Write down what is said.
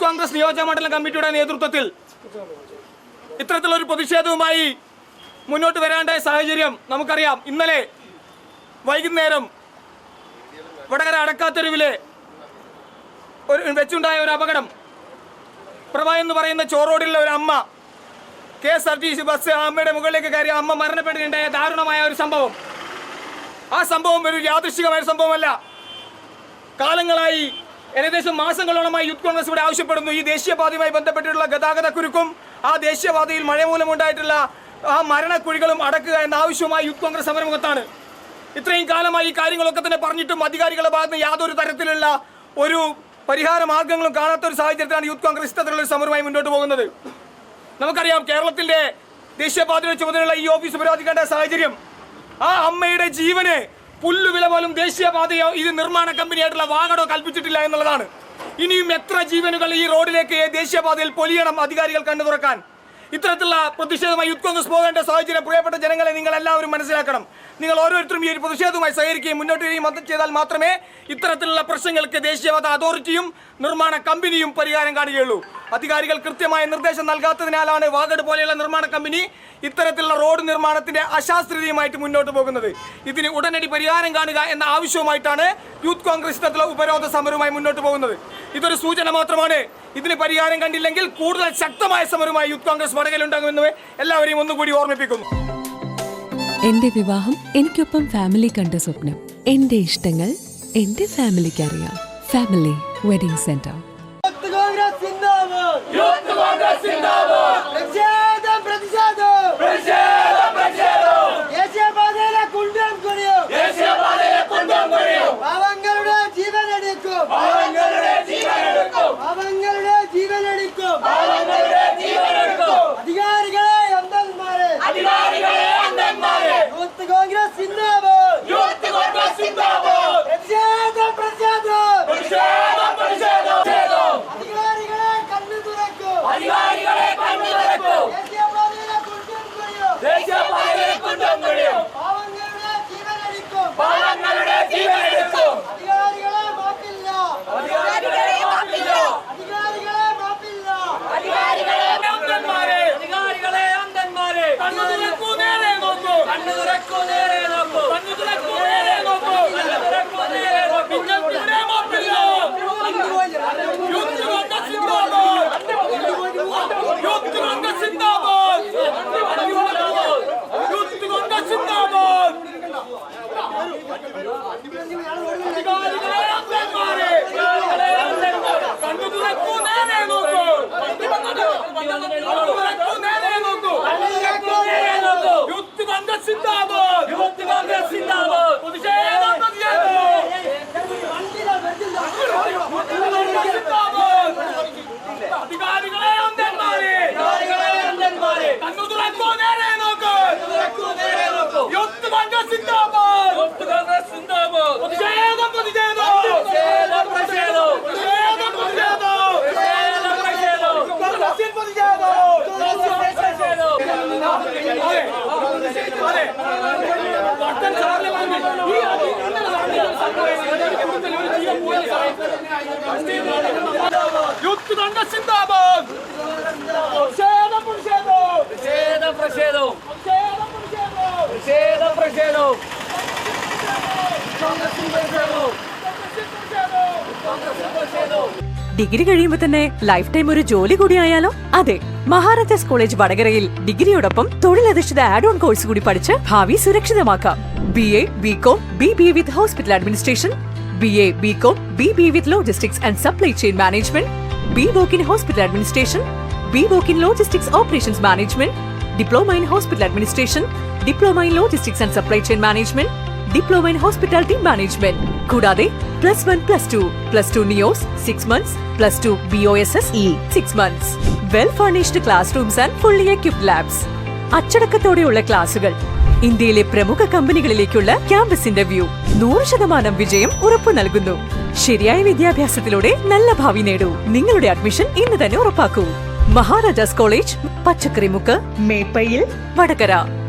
നിയോജക മണ്ഡലം കമ്മിറ്റിയുടെ നേതൃത്വത്തിൽ ഇത്തരത്തിലൊരു പ്രതിഷേധവുമായി മുന്നോട്ട് വരാണ്ടായ സാഹചര്യം നമുക്കറിയാം. ഇന്നലെ വൈകുന്നേരം വടകര അടക്കാത്തെരുവിലെ ഒരു വെച്ചുണ്ടായ ഒരു അപകടം. പ്രഭ എന്ന് പറയുന്ന ചോറോഡിലുള്ള ഒരു അമ്മ K S R T C bus അമ്മയുടെ മുകളിലേക്ക് കയറി അമ്മ മരണപ്പെട്ടിട്ടുണ്ടായ ദാരുണമായ ഒരു സംഭവം. ആ സംഭവം ഒരു യാദൃശികമായ സംഭവമല്ല. കാലങ്ങളായി ഏകദേശം മാസങ്ങളോളമായി യൂത്ത് കോൺഗ്രസ് ഇവിടെ ആവശ്യപ്പെടുന്നു. ഈ ദേശീയപാതയുമായി ബന്ധപ്പെട്ടിട്ടുള്ള ഗതാഗത കുരുക്കും ആ ദേശീയപാതയിൽ മഴ മൂലമുണ്ടായിട്ടുള്ള ആ മരണക്കുഴികളും അടക്കുക എന്ന ആവശ്യവുമായി യൂത്ത് കോൺഗ്രസ് സമരമുഖത്താണ് ഇത്രയും കാലമായി ഈ കാര്യങ്ങളൊക്കെ തന്നെ പറഞ്ഞിട്ടും അധികാരികളുടെ ഭാഗത്ത് യാതൊരു തരത്തിലുള്ള ഒരു പരിഹാര മാർഗങ്ങളും കാണാത്ത ഒരു സാഹചര്യത്തിലാണ് യൂത്ത് കോൺഗ്രസ് ഇത്തരത്തിലുള്ള സമരമായി മുന്നോട്ട് പോകുന്നത്. നമുക്കറിയാം കേരളത്തിന്റെ ദേശീയപാതയുടെ ചുമതലയുള്ള ഈ ഓഫീസ് പരാതിക്കേണ്ട സാഹചര്യം ആ അമ്മയുടെ ജീവന് പുല്ലുവില പോലും ദേശീയപാതയോ ഇത് നിർമ്മാണ കമ്പനിയായിട്ടുള്ള വാഗടോ കൽപ്പിച്ചിട്ടില്ല എന്നുള്ളതാണ്. ഇനിയും എത്ര ജീവനുകൾ ഈ റോഡിലേക്ക് ദേശീയപാതയിൽ പൊലിയണം അധികാരികൾ കണ്ടു തുറക്കാൻ? ഇത്തരത്തിലുള്ള പ്രതിഷേധമായി യൂത്ത് കോൺഗ്രസ് പോകേണ്ട സാഹചര്യം പ്രിയപ്പെട്ട ജനങ്ങളെ നിങ്ങൾ എല്ലാവരും മനസ്സിലാക്കണം. നിങ്ങൾ ഓരോരുത്തരും ഈ ഒരു പ്രതിഷേധവുമായി സഹകരിക്കുകയും മുന്നോട്ട് വരികയും ചെയ്താൽ മാത്രമേ ഇത്തരത്തിലുള്ള പ്രശ്നങ്ങൾക്ക് ദേശീയപാത അതോറിറ്റിയും നിർമ്മാണ കമ്പനിയും പരിഹാരം കാണുകയുള്ളൂ. അധികാരികൾ കൃത്യമായ നിർദ്ദേശം നൽകാത്തതിനാലാണ് വാഗഡ് പോലെയുള്ള നിർമ്മാണ കമ്പനി ഇത്തരത്തിലുള്ള റോഡ് നിർമ്മാണത്തിന്റെ അശാസ്ത്രീയമായിട്ട് മുന്നോട്ട് പോകുന്നത്. ഇതിന് ഉടനടി പരിഹാരം കാണുക എന്ന ആവശ്യവുമായിട്ടാണ് യൂത്ത് കോൺഗ്രസ് ഇത്തരത്തിലുള്ള ഉപരോധ സമരവുമായി മുന്നോട്ട് പോകുന്നത്. ഇതൊരു സൂചന മാത്രമാണ്. ഇതിന് പരിഹാരം കണ്ടില്ലെങ്കിൽ കൂടുതൽ ശക്തമായ സമരമായി യൂത്ത് കോൺഗ്രസ് വടകയിലുണ്ടാകുമെന്ന് എല്ലാവരെയും ഒന്നുകൂടി ഓർമ്മിപ്പിക്കുന്നു. എന്റെ വിവാഹം എനിക്കൊപ്പം ഫാമിലി കണ്ട സ്വപ്നം. എന്റെ ഇഷ്ടങ്ങൾ എന്റെ ഫാമിലിക്ക് അറിയാം. ഫാമിലി വെഡിങ് സെന്റർ connaît സിന്ദാബാദ്. പ്രതിഷേധം. പ്രതിഷേധം പ്രതിഷേധം. പ്രതിഷേധം. പ്രതിഷേധം പ്രതിഷേധം. പ്രതിഷേധം. ഡിഗ്രി കഴിയുമ്പോൾ തന്നെ ലൈഫ് ടൈം ഒരു ജോലി കൂടി ആയാലോ? അതെ മഹാരാജാസ് കോളേജ് വടകരയിൽ ഡിഗ്രിയോടൊപ്പം തൊഴിലധിഷ്ഠിത ആഡ് ഓൺ കോഴ്സ് കൂടി പഠിച്ച് ഭാവി സുരക്ഷിതമാക്കാം. B A B com B B A with hospital administration B A B com B B A with logistics and supply chain management B voc in hospital administration B voc in logistics operations management diploma in hospital administration diploma in logistics and supply chain management diploma in hospitality management കൂടാതെ plus one plus two plus two NIOS six months plus two B O S S E six months well furnished class rooms and fully equipped labs അച്ചടക്കത്തോടെയുള്ള ക്ലാസുകൾ. ഇന്ത്യയിലെ പ്രമുഖ കമ്പനികളിലേക്കുള്ള campus interview നൂറ് ശതമാനം വിജയം ഉറപ്പു നൽകുന്നു. ശരിയായ വിദ്യാഭ്യാസത്തിലൂടെ നല്ല ഭാവി നേടൂ. നിങ്ങളുടെ അഡ്മിഷൻ ഇന്ന് തന്നെ ഉറപ്പാക്കൂ. മഹാരാജാസ് കോളേജ് പച്ചക്കറിമുക്ക് മേപ്പയിൽ വടകര.